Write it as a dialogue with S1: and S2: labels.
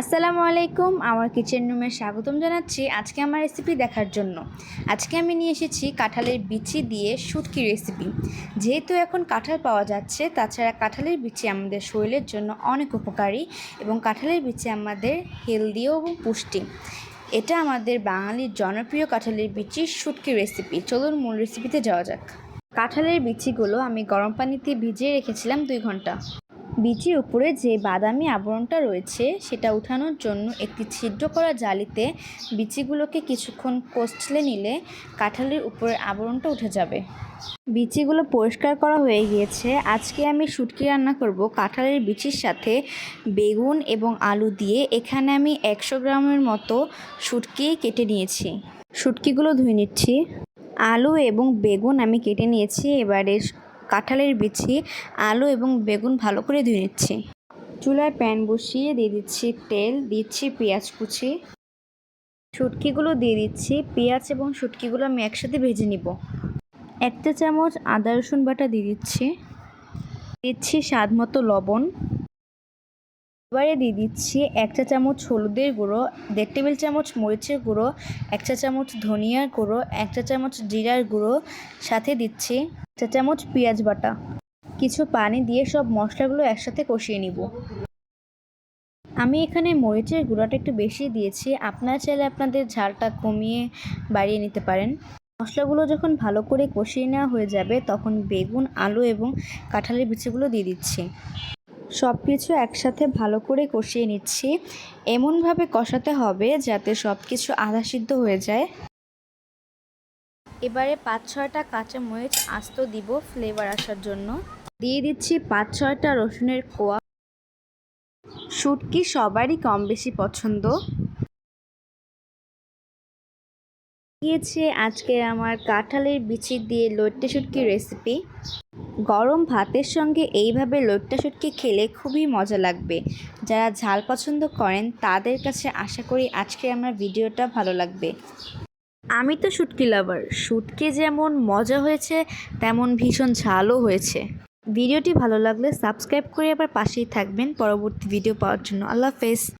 S1: আসসালামু আলাইকুম, আমার কিচেন রুমে স্বাগতম জানাচ্ছি আজকে আমার রেসিপি দেখার জন্য। আজকে আমি নিয়ে এসেছি কাঁঠালের বিচি দিয়ে শুটকি রেসিপি যেহেতু এখন কাঁঠাল পাওয়া যাচ্ছে, তাছাড়া কাঁঠালের বিচি আমাদের শরীরের জন্য অনেক উপকারী এবং কাঁঠালের বিচি আমাদের হেলদিও এবং পুষ্টি। এটা আমাদের বাঙালির জনপ্রিয় কাঁঠালের বিচির শুটকি রেসিপি চলুন মূল রেসিপিতে যাওয়া যাক। কাঁঠালের বিচিগুলো আমি গরম পানিতে ভিজিয়ে রেখেছিলাম দুই ঘণ্টা। বিচির উপরে যে বাদামি আবরণটা রয়েছে, সেটা উঠানোর জন্য একটি ছিদ্র করা জালিতে বিচিগুলোকে কিছুক্ষণ কষলে নিলে কাঁঠালের উপরের আবরণটা উঠে যাবে। বিচিগুলো পরিষ্কার করা হয়ে গিয়েছে। আজকে আমি শুটকি রান্না করব কাঁঠালের বিচির সাথে বেগুন এবং আলু দিয়ে। এখানে আমি একশো গ্রামের মতো শুটকি কেটে নিয়েছি। শুটকিগুলো ধুয়ে নিচ্ছি। আলু এবং বেগুন আমি কেটে নিয়েছি। এবারে কাঁঠালের বিচি, আলু এবং বেগুন ভালো করে ধুয়ে নিচ্ছি। চুলায় প্যান বসিয়ে দিয়ে দিচ্ছি তেল, দিচ্ছি পেঁয়াজ কুচি। শুটকিগুলো দিয়ে দিচ্ছি পেঁয়াজ এবং শুটকিগুলো আমি একসাথে ভেজে নিব। একটা চামচ আদা রসুন বাটা দিয়ে দিচ্ছি। দিচ্ছি স্বাদ মতো লবণ। এবারে দিয়ে দিচ্ছি এক চা চামচ হলুদের গুঁড়ো, দেড় টেবিল চামচ মরিচের গুঁড়ো, এক চা চামচ ধনিয়ার গুঁড়ো, এক চা চামচ জিরার গুঁড়ো, সাথে দিচ্ছি চা চামচ পেঁয়াজ বাটা। কিছু পানি দিয়ে সব মশলাগুলো একসাথে কষিয়ে নিব। আমি এখানে মরিচের গুঁড়োটা একটু বেশি দিয়েছি, আপনারা চাইলে আপনাদের ঝালটা কমিয়ে বাড়িয়ে নিতে পারেন। মশলাগুলো যখন ভালো করে কষিয়ে নেওয়া হয়ে যাবে, তখন বেগুন, আলু এবং কাঁঠালের বিচিগুলো দিয়ে দিচ্ছি। সব কিছু একসাথে ভালো করে কষিয়ে নিচ্ছি। এমনভাবে কষাতে হবে যাতে সব কিছু আধা সিদ্ধ হয়ে যায়। এবারে পাঁচ ছয়টা কাঁচামরিচ আস্ত দিব ফ্লেভার আসার জন্য। দিয়ে দিচ্ছি পাঁচ ছয়টা রসুনের কোয়া। শুটকি সবারই কম বেশি পছন্দ। গিয়েছে আজকে আমার কাঁঠালের বিচি দিয়ে লইট্টে শুটকি রেসিপি গরম ভাতের সঙ্গে এইভাবে লইট্টা শুটকি খেলে খুবই মজা লাগবে। যারা ঝাল পছন্দ করেন তাদের কাছে আশা করি আজকে আমার ভিডিওটা ভালো লাগবে। আমি তো শুটকি লাভার শুটকি যেমন মজা হয়েছে, তেমন ভীষণ ঝালও হয়েছে। ভিডিওটি ভালো লাগলে সাবস্ক্রাইব করে আবার পাশেই থাকবেন। পরবর্তী ভিডিও পাওয়ার জন্য। আল্লাহ হাফেজ।